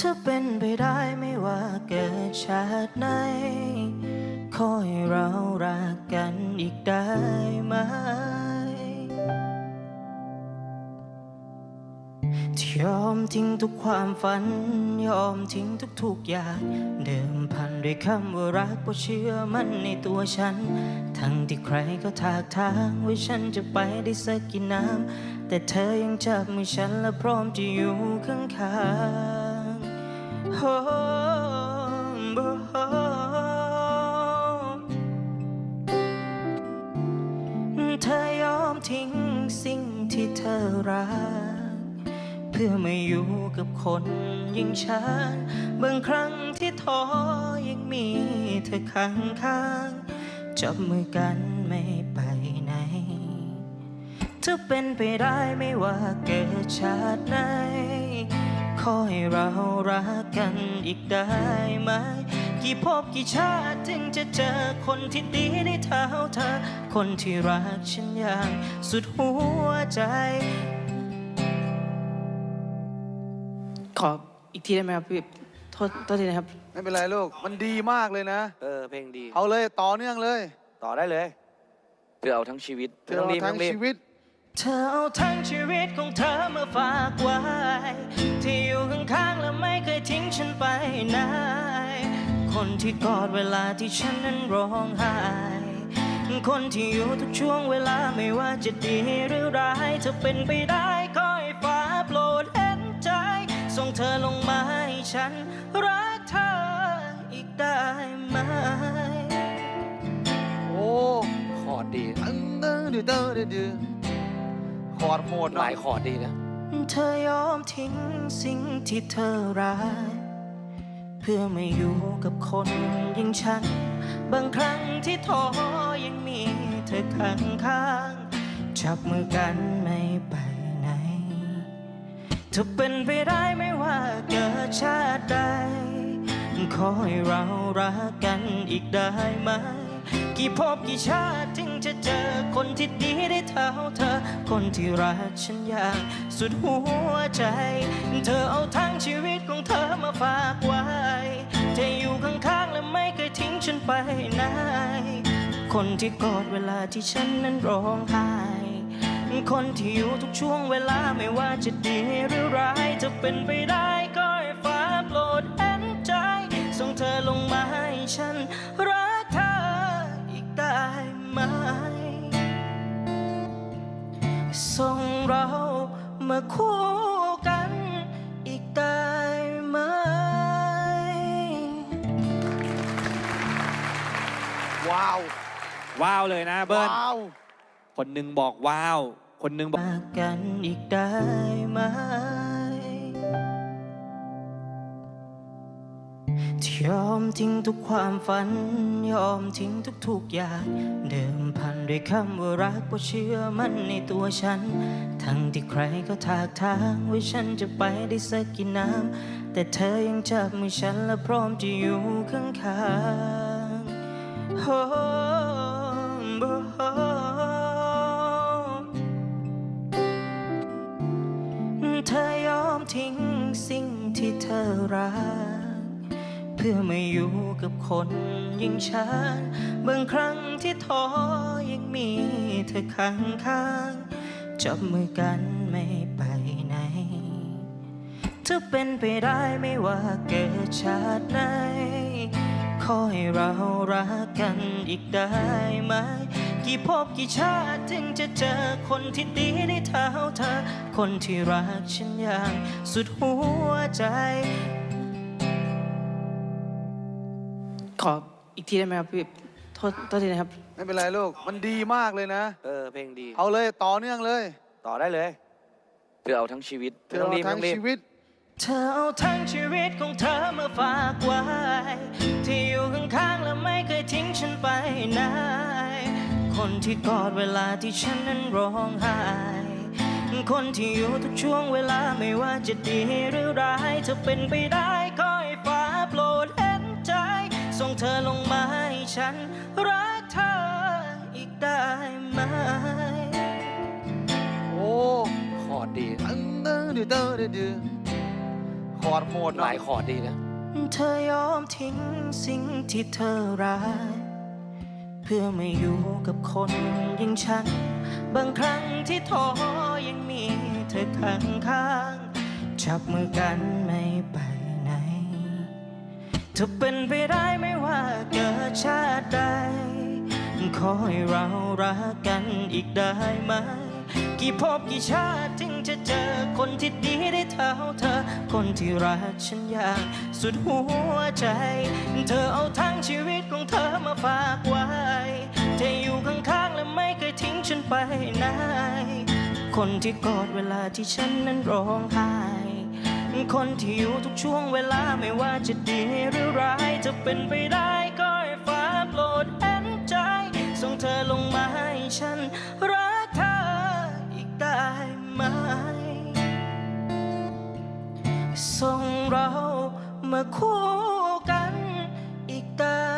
ถ้าเป็นไปได้ไม่ว่าเกิดชาติไหน ขอให้เรารักกันอีกได้ไหมที่ยอมทิ้งทุกความฝัน ยอมทิ้งทุกๆอย่าง เดิมพันด้วยคำว่ารักเพราะเชื่อมันในตัวฉัน ทั้งที่ใครก็ถากทางว่าฉันจะไปได้สักกี่น้ำ แต่เธอยังจับมือฉันและพร้อมจะอยู่ข้างๆ โอ้เธอยอมทิ้งสิ่งที่เธอรัก เพื่อมาอยู่กับคนอย่างฉันบางครั้งที่ท้อยังมีเธอข้างข้างๆจับมือกันไม่ไปไหนถ้าเป็นไปได้ไม่ว่าเกิดชาติไหน ขอให้เรารักกันอีกได้ไหม กี่ภพกี่ชาติถึงจะเจอคนที่ดีในเท่าเธอ คนที่รักฉันอย่างสุดหัวใจ ขออีกทีได้ไหมครับพี่โทษโทษทีนะครับ ไม่เป็นไรลูก มันดีมากเลยนะ เออเพลงดีเอาเลยต่อเนื่องเลยต่อได้เลยเธอเอาทั้งชีวิตเธอเอาไม่ต้ทั้องงรีบชีวิต เธอเอาทั้งชีวิตของเธอมาฝากไว้ ที่อยู่ข้างๆและไม่เคยทิ้งฉันไปไหนคนที่กอดเวลาที่ฉันนั้นร้องไห้ คนที่อยู่ทุกช่วงเวลาไม่ว่าจะดีหรือร้ายถ้าเป็นไปได้ก็ให้ฟ้าโปรดเห็นใจ ส่งเธอลงมาให้ฉันรักเธออีกได้ไหม โอ้ คอร์ดดีตึ้งตึ้งดื้อดื้อดื้อดื้อ คอร์ดโหดหเนาะลายคอร์ดดีนะเธอยอมทิ้งสิ่งที่เธอรักเพื่อมาอยู่กับคนอย่างฉัน บางครั้งที่ท้อยังมีเธอข้างข้างๆจับมือกันไม่ไปไหนถ้าเป็นไปได้ไม่ว่าเกิดชาติใดขอให้เรารักกันอีกได้ไหม กี่ภพกี่ชาติถึงจะเจอคนที่ดีได้เท่าเธอ คนที่รักฉันอย่างสุดหัวใจ เธอเอาทั้งชีวิตของเธอมาฝากไว้เธออยู่ข้างๆและไม่เคยทิ้งฉันไปไหนคนที่กอดเวลาที่ฉันนั้นร้องไห้คนที่อยู่ทุกช่วงเวลาไม่ว่าจะดีหรือร้ายจะเป็นไปได้ก็ให้ฟ้าโปรดเห็นใจส่งเธอลงมาให้ฉันรัก ส่งเรามาคู่กันอีกได้ไหม ว้าว ว้าวเลยนะเบิ้ลว้าว คนหนึ่งบอกว้าว คนหนึ่งบอกรักกันอีกได้ไหม ยอมทิ้งทุกความฝัน ยอมทิ้งทุกๆอย่าง เดิมพันด้วยคำว่ารักเพราเชื่อมันในตัวฉัน ทั้งที่ใครก็ถากทางว่าฉันจะไปได้สักกี่น้ำ แต่เธอยังจับมือฉันและพร้อมจะอยู่ข้างๆโอ้โอ้เธอยอมทิ้งสิ่งที่เธอรัก เพื่อมาอยู่กับคนอย่างฉันบางครั้งที่ท้อยังมีเธอข้างข้างๆจับมือกันไม่ไปไหน ถ้าเป็นไปได้ไม่ว่าเกิดชาติไหน ขอให้เรารักกันอีกได้ไหม กี่ภพกี่ชาติถึงจะเจอคนที่ดีในเท่าเธอ คนที่รักฉันอย่างสุดหัวใจ ขออีกทีได้ไหมครับพี่โทษโทษทีนะครับ ไม่เป็นไรลูก มันดีมากเลยนะ เออเพลงดีเอาเลยต่อเนื่องเลยต่อได้เลยเธอเอาทั้งชีวิตเธอเอาไม่ต้ทั้องงรีบชีวิต เธอเอาทั้งชีวิตของเธอมาฝากไว้ ที่อยู่ข้างๆและไม่เคยทิ้งฉันไปไหนคนที่กอดเวลาที่ฉันนั้นร้องไห้ คนที่อยู่ทุกช่วงเวลาไม่ว่าจะดีหรือร้ายถ้าเป็นไปได้ก็ เธอลงมาให้ฉันรักเธออีกได้ไหม โอ้คอร์ดดีตึ้งตึ้งดื้อดื้อดื้อดื้อคคอร์ดโหดหเนาะลายคอร์ดดีนะ เธอยอมทิ้งสิ่งที่เธอรักเพื่อไม่อยู่กับคนอย่างฉัน บางครั้งที่ท้อยังมีเธอข้างข้างๆจับมือกันไม่ไป ไหนถ้าเป็นไปได้ไม่ว่าเกิดชาติใด ขอให้เรารักกันอีกได้ไหม กี่ภพกี่ชาติถึงจะเจอคนที่ดีได้เท่าเธอ คนที่รักฉันอย่างสุดหัวใจ เธอเอาทั้งชีวิตของเธอมาฝากไว้เธออยู่ข้างๆและไม่เคยทิ้งฉันไปไหนคนที่กอดเวลาที่ฉันนั้นร้องไห้ คนที่อยู่ทุกช่วงเวลาไม่ว่าจะดีหรือ จะเป็นไปได้ก็ให้ฟ้าโปรดเอ็นใจ ส่งเธอลงมาให้ฉันรักเธออีกได้ไหม ส่งเรามาคู่กันอีกได้